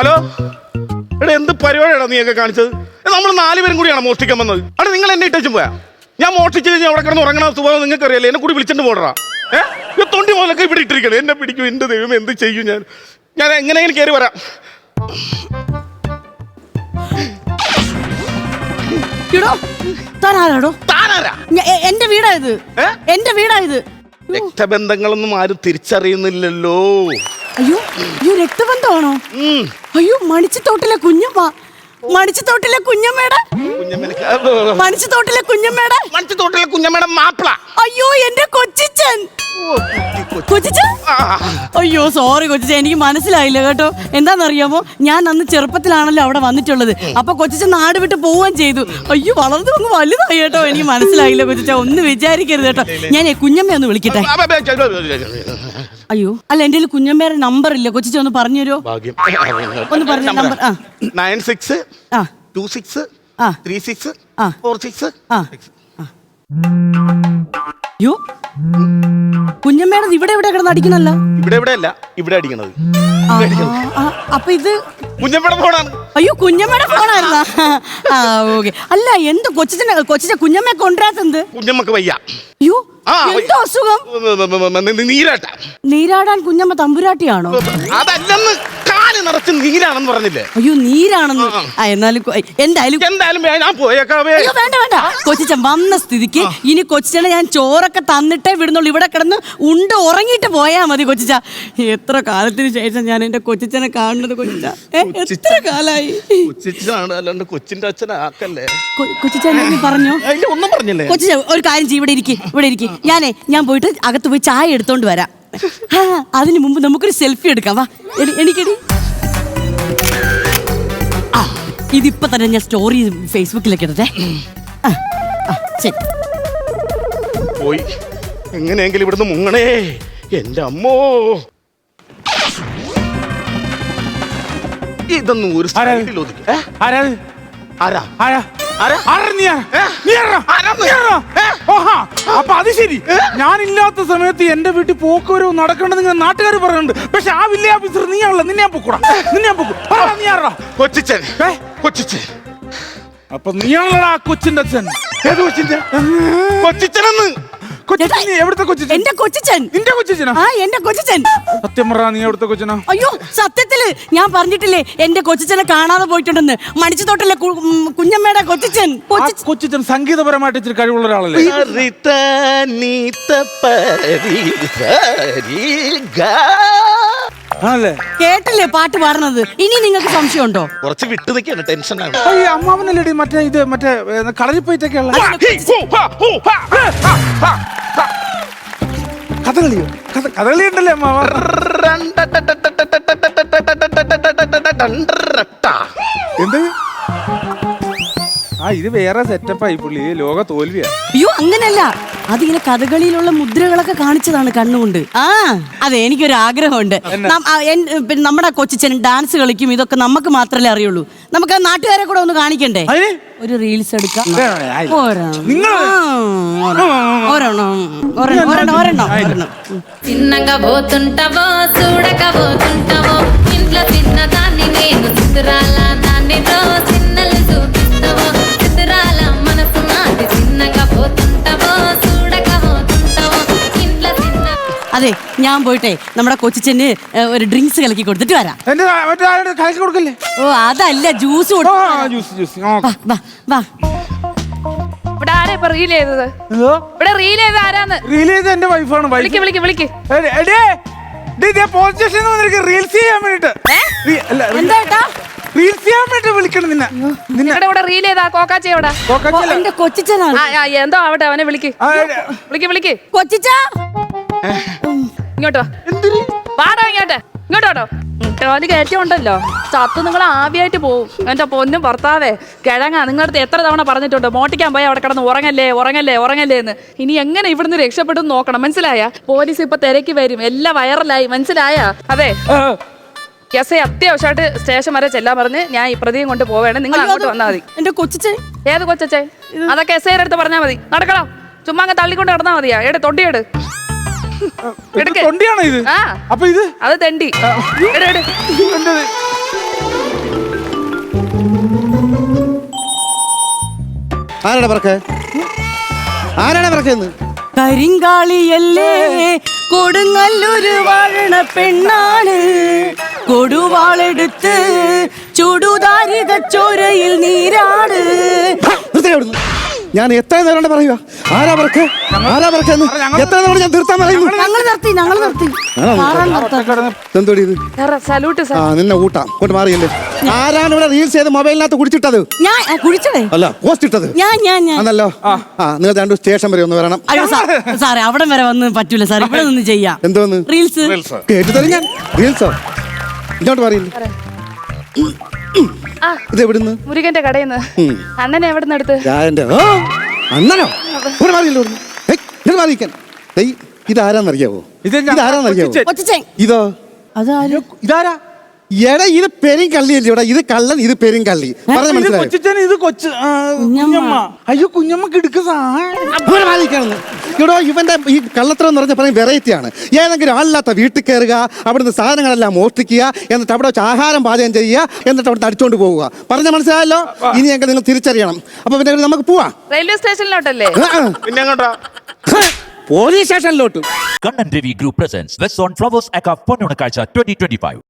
Hello? എടാ എന്ത് പരിപാടിയാണ് നീയൊക്കെ കാണിച്ചത്? നമ്മൾ നാലുപേരും കൂടിയാണ് മോഷ്ടിക്കാൻ വന്നത്? അവിടെ നിങ്ങൾ എന്നെ ഇട്ടേച്ചും പോയാ? ഞാൻ മോഷ്ടിച്ചു കഴിഞ്ഞാൽ അവിടെ കിടന്ന് ഉറങ്ങണ സ്വഭാവം നിങ്ങൾക്ക് അറിയാലേ എന്നെ കൂടി വിളിച്ചിട്ട് പോടാ ഏഹ് തൊണ്ടി മുതലൊക്കെ ഇവിടെ ഇട്ടിരിക്കണം. എന്നെ പിടിക്കും എന്റെ ദൈവം എന്ത് ചെയ്യും ഞാൻ? ഞാൻ എങ്ങനെയെങ്കിലും കയറി വരാം. ഞ- എ- എന്റെ വീടാ ഇത്? എന്റെ വീടാ ഇത്. രക്തബന്ധങ്ങളൊന്നും ആരും തിരിച്ചറിയുന്നില്ലല്ലോ. അയ്യോ അയ്യോ രക്തബന്ധമാണോ അയ്യോ മണിച്ചിത്തോട്ടിലെ കുഞ്ഞമ്മ മണിച്ചിത്തോട്ടിലെ കുഞ്ഞമ്മയുടെ മണിച്ചിത്തോട്ടിലെ കുഞ്ഞമ്മയുടെ മണിച്ചത്തോട്ടിലെ കുഞ്ഞമ്മയുടെ മാപ്പിള അയ്യോ എന്റെ കൊച്ചിച്ചൻ ഓ, കുട്ടി, കൊച്ചി. കൊച്ചിച്ചൻ ആ, അയ്യോ സോറി കൊച്ചിച്ചൻ എനിക്ക് മനസ്സിലായില്ല കേട്ടോ എന്താണെന്നറിയാമോ ഞാൻ അന്ന് ചെറുപ്പത്തിലാണല്ലോ അവിടെ വന്നിട്ടുള്ളത് അപ്പൊ കൊച്ചിച്ചൻ നാട് വിട്ട് പോവാൻ ചെയ്തു അയ്യോ വളർന്നു ഒന്ന് വലുതായി കേട്ടോ എനിക്ക് മനസ്സിലായില്ല കൊച്ചിച്ച ഒന്ന് വിചാരിക്കരുത് കേട്ടോ ഞാൻ കുഞ്ഞമ്മ ഒന്ന് വിളിക്കട്ടെ. അയ്യോ. അല്ല എന്റെ കുഞ്ഞമ്മയുടെ നമ്പർ ഇല്ല? കൊച്ചി ഒന്ന് പറഞ്ഞു തരുമോ ഭാഗ്യം. ഒന്ന് പറഞ്ഞു നമ്പർ ആ. നയൻ സിക്സ് ആ. ടു സിക്സ് ആ. ത്രീ സിക്സ് ആ. ഫോർ സിക്സ് ആ. ആ. കുഞ്ഞമ്മേടത് ഇവിടെ ഇവിടെ കിടന്ന് അടിക്കണല്ലോ ഇവിടെ ഇവിടെ അല്ല ഇവിടെ അടിക്കണത്. ആ, അപ്പൊ ഇത് കുഞ്ഞമ്മയുടെ ഫോണാണ്. അയ്യോ കുഞ്ഞമ്മയുടെ ഫോണായിരുന്നാ? ആ ഓക്കെ. അല്ല എന്ത് കൊച്ചിന്റെ കൊച്ചിന്റെ കുഞ്ഞമ്മയെ കൊണ്ടുവരാത്തെന്ത് കുഞ്ഞമ്മക്ക് വയ്യ. അയ്യോ ആ, എന്തോ അസുഖം? നീരാട്ട. നീരാടാൻ കുഞ്ഞമ്മ തമ്പുരാട്ടിയാണോ? അതല്ലെന്ന്. കാൽ നിറച്ച് നീരാണെന്ന് പറഞ്ഞില്ലേ? അയ്യോ നീരാണെന്ന്. ആ എന്നാലും കൊ- എന്തായാലും എന്തായാലും വേ- ഞാൻ പോയേക്കാവേ. അയ്യോ വേണ്ട വേണ്ട. കൊച്ചിച്ചൻ വന്ന സ്ഥിതിക്ക് ഇനി കൊച്ചിച്ചനെ ഞാൻ ചോറൊക്കെ തന്നിട്ടേ വിടുന്നുള്ളൂ. ഇവിടെ കിടന്ന് ഉണ്ട് ഉറങ്ങിയിട്ട് പോയാ മതി കൊച്ചിച്ച. എത്ര കാലത്തിന് ശേഷം ഞാൻ എന്റെ കൊച്ചിച്ചനെ കാണുന്നത് കൊച്ചിച്ച? ഏ, എത്ര കാലായി? കൊച്ചിച്ചാണ് അല്ലാണ്ട് കൊച്ചിന്റെ അച്ഛനാക്കല്ലേ? കൊ- കൊച്ചിച്ച എന്തെങ്കിലും പറഞ്ഞോ? അതിന്റെ ഒന്നും പറഞ്ഞില്ലേ? കൊച്ചിച്ച ഒരു കാര്യം ചെയ്യ് ഇവിടെ ഇരിക്കും ഇവിടെ ഇരിക്കും. ഞാനേ ഞാൻ പോയിട്ട് അകത്ത് പോയി ചായ എടുത്തോണ്ട് വരാം. ആ അതിനു മുമ്പ് നമുക്കൊരു സെൽഫി എടുക്കാം. വാ എടി- എനിക്കെടി. ഇതിപ്പോ തന്നെ ഞാൻ സ്റ്റോറി ഫേസ്ബുക്കിലേക്ക് ഇടട്ടെ. ആ ആ ശരി. പോയി. എങ്ങനെയെങ്കിലും ഇവിടുന്ന് മുങ്ങണേ. എന്റെ അമ്മോ. ഇതൊന്നും ഒരു ആരാ? സൈഡിൽ ഒതുക്കി ഏ? ആരാ ആരാ ആരാ? ആരാ? അപ്പൊ അത് ശരി. ഞാനില്ലാത്ത സമയത്ത് എന്റെ വീട്ടിൽ പോക്കുവരവ് നടക്കേണ്ടത് ഇങ്ങനെ നാട്ടുകാർ പറയുന്നുണ്ട്. പക്ഷെ ആ വില്ലേ ഓഫീസർ നീയാണല്ലോ നിന്നെ ഞാൻ പൊക്കൂടാ. നിന്നെ ഞാൻ പൊക്കും പറ, നീ ആണല്ലോ കൊച്ചിച്ചൻ? കൊച്ചിച്ചൻ. അപ്പൊ ആ കൊച്ചിന്റെ അച്ഛൻ? ഏത് കൊച്ചിന്റെ? കൊച്ചിച്ചനെന്ന്. എന്റെ കൊച്ചിച്ചൻ നിന്റെ കൊച്ചിച്ചനാ ആ എന്റെ കൊച്ചിച്ചൻ സത്യം പറ നീ എവിടുത്തെ കൊച്ചിനാ? അയ്യോ സത്യത്തിൽ ഞാൻ പറഞ്ഞിട്ടില്ലേ എന്റെ കൊച്ചിച്ചനെ കാണാതെ പോയിട്ടുണ്ടെന്ന്. മണിച്ചുതോട്ടല്ലേ കുഞ്ഞമ്മയുടെ കൊച്ചിച്ചൻ കൊച്ചിച്ചൻ സംഗീതപരമായിട്ട് ഇച്ചിരി കഴിവുള്ള ഒരാളല്ലേ? ആണല്ലേ? കേട്ടില്ലേ പാട്ട് പാടുന്നത്? ഇനി നിങ്ങൾക്ക് സംശയമുണ്ടോ? കുറച്ച് വിട്ടു നിൽക്കാണ് ടെൻഷനാണ് ഈ അമ്മാവനല്ലേ മറ്റേ ഇത് മറ്റേ കളരി പോയിട്ടൊക്കെ ഉള്ള കഥകളിയോ? കഥകളി ഉണ്ടല്ലേ അമ്മാവ? എന്ത് ആ ഇത് വേറെ സെറ്റപ്പായി പുള്ളി. ഇത് ലോക തോൽവിയാ. അയ്യോ അങ്ങനല്ല. അതിങ്ങനെ കഥകളിയിലുള്ള മുദ്രകളൊക്കെ കാണിച്ചതാണ് കണ്ണുകൊണ്ട്. ആ അതെ എനിക്കൊരു ആഗ്രഹമുണ്ട് നമ്മുടെ കൊച്ചിച്ചൻ ഡാൻസ് കളിക്കും ഇതൊക്കെ നമുക്ക് മാത്രമേ അറിയുള്ളൂ. നമുക്ക് ആ നാട്ടുകാരെ കൂടെ ഒന്ന് കാണിക്കണ്ടേ? ഒരു റീൽസ് എടുക്കാം. ഓരോ ആയി. ഓരോ അതെ ഞാൻ പോയിട്ടെ നമ്മുടെ കൊച്ചിച്ചന് ഒരു ഡ്രിങ്ക്സ് കലക്കി കൊടുത്തിട്ട് വരാം. എന്റെ മറ്റേ ആരുടെ കലക്കി കൊടുക്കല്ലേ? ഓ അതല്ല ജ്യൂസ് ആ ജ്യൂസ് ജ്യൂസ് ഇവിടെ ആരാ ഇപ്പൊ റീൽ ചെയ്തത്? ഇവിടെ റീൽ ചെയ്ത് ആരാന്ന്? റീൽ ചെയ്ത് എന്റെ വൈഫാണ് വൈഫ് വിളിക്ക് വിളിക്ക് വിളിക്ക്. പോലീസ് സ്റ്റേഷനിൽ വന്നിരിക്കും റീൽസ് ചെയ്യാൻ വേണ്ടിട്ട്. റീൽസ് ചെയ്യാൻ വേണ്ടി വിളിക്കണം നിന്നെ. നിന്നെ. ഇവിടെ റീൽ ചെയ്താ? കോക്കാച്ചി എവിടെ? ഓ, കോക്കാച്ചിയല്ല. എന്റെ കൊച്ചിച്ചനാണ്. എന്തോ ആവട്ടെ അവനെ വിളിക്ക്. വിളിക്ക് വിളിക്ക്. കൊച്ചിച്ച? ഇങ്ങോട്ടോ വാടോ ഇങ്ങോട്ട്. ഇങ്ങോട്ടോ ടോലി കയറ്റമുണ്ടല്ലോ ചത്തു നിങ്ങൾ ആവിയായിട്ട് പോവും. എന്റെ പൊന്നും ഭർത്താവേ കിഴങ്ങ. നിങ്ങളടുത്ത് എത്ര തവണ പറഞ്ഞിട്ടുണ്ട് മോട്ടിക്കാൻ പോയി അവിടെ കിടന്ന് ഉറങ്ങല്ലേ ഉറങ്ങല്ലേ ഉറങ്ങല്ലേ എന്ന്. ഇനി എങ്ങനെ ഇവിടുന്ന് രക്ഷപ്പെടും നോക്കണം മനസ്സിലായ? പോലീസ് ഇപ്പൊ തിരക്കി വരും. എല്ലാം വൈറലായി മനസ്സിലായ? അതെ. എസ് ഐ അത്യാവശ്യമായിട്ട് സ്റ്റേഷൻ വരെ ചെല്ലാൻ പറഞ്ഞ് ഞാൻ ഈ പ്രതിയും കൊണ്ട് പോവേണേ. നിങ്ങൾ അങ്ങോട്ട് വന്നാൽ മതി. എന്റെ കൊച്ചേ ഏത് കൊച്ചേ അതൊക്കെ എസ് ഐയുടെ അടുത്ത് പറഞ്ഞാൽ മതി. നടക്കണം ചുമ്മാ അങ്ങ് തള്ളിക്കൊണ്ട് നടന്നാൽ മതിയാ. എട് തൊണ്ടിയെട്. എടുക്ക്. തൊണ്ടിയാണോ ഇത്? ആ. അപ്പൊ ഇത്? അത് തെണ്ടി. എട് എട്. എന്റേത്. ആരാടാ പറക്കെ? ആരാടാ പറക്കെന്ന്? കരിങ്കാളിയല്ലേ കൊടുങ്ങല്ലൊരു വാഴണ പെണ്ണാണ്. കൊടുവാളെടുത്ത് ചുടുതാരിത ചോരയിൽ നീരാട് നിർത്തി അവിടുന്ന്. ഞാൻ എത്ര നേരം പറയുക? ആരാ പറക്ക്? ആരാ പറക്കെന്ന് എത്ര നേരം ഞാൻ തീർത്താൻ പറയുന്നു ഞങ്ങൾ നിർത്തി ഞങ്ങൾ നിർത്തി. എന്തോടി ഇത്? സല്യൂട്ട് ആ നിന്നെ ഊട്ടാം. കൊണ്ട് മാറിയല്ലേ. ആരാണ് ഇവിടെ റീൽസ് ചെയ്ത് മൊബൈലിനകത്ത് കുടിച്ചിട്ടത്? ഞാൻ കുടിച്ചതേ. അല്ല പോസ്റ്റ് ഇട്ടത്? ഞാൻ ഞാൻ ഞാൻ. ആണല്ലോ. ആ. നിങ്ങൾ രണ്ട് സ്റ്റേഷൻ വരെ ഒന്ന് വരണം. അയ്യോ സാർ സാറേ അവിടെ വരെ വന്ന് പറ്റൂല സാർ ഇവിടെ നിന്ന് ചെയ്യാം. എന്തോന്ന് റീൽസ് കേട്ടു തരും ഞാൻ റീൽസോ ഇങ്ങോട്ട് പറയില്ല. ഇത് എവിടുന്ന് മുരുകന്റെ കടയിൽ നിന്ന്. അണ്ണനെ എവിടെ നിന്ന് എടുത്ത് അണ്ണനോ? ഇവിടെ മാറിയല്ലോ ഇങ്ങോട്ട് മാറിയിരിക്കാൻ ഇതാരാന്നറിയാവോ ഇത് ഞാൻ- ഇതാരാന്നറിയാവോ ഇതോ? ഇതാരാ? എടാ ഇത് പെരും കള്ളിയല്ലേ ഇവിടെ? ഇത് കള്ളൻ ഇത് പെരും കള്ളി. പറഞ്ഞ മനസ്സിലായോ? ഇത് കൊച്ച് അയ്യോ കുഞ്ഞമ്മ എടുക്ക ഇവിടെ ഇവന്റെ ഈ കള്ളത്തരം എന്ന് പറഞ്ഞാൽ പറയും വെറൈറ്റി ആണ്. ഏതെങ്കിലും ആളില്ലാത്ത വീട്ടിൽ കയറുക അവിടുന്ന് സാധനങ്ങളെല്ലാം മോഷ്ടിക്കുക എന്നിട്ട് അവിടെ വെച്ച് ആഹാരം പാചകം ചെയ്യുക എന്നിട്ട് അവിടെ അടിച്ചോണ്ട് പോവുക. പറഞ്ഞ മനസ്സിലായല്ലോ? ഇനിയൊക്കെ നിങ്ങൾ തിരിച്ചറിയണം. അപ്പൊ പിന്നെ നമുക്ക് പോവാം. റെയിൽവേ സ്റ്റേഷനിലോട്ടല്ലേ. പിന്നെ പോലീസ് സ്റ്റേഷനിലോട്ട്. Kannan Devi Group on Flowers അക്കാ പൊന്നുണക്കാഴ്ച ട്വന്റി ട്വന്റി 2025.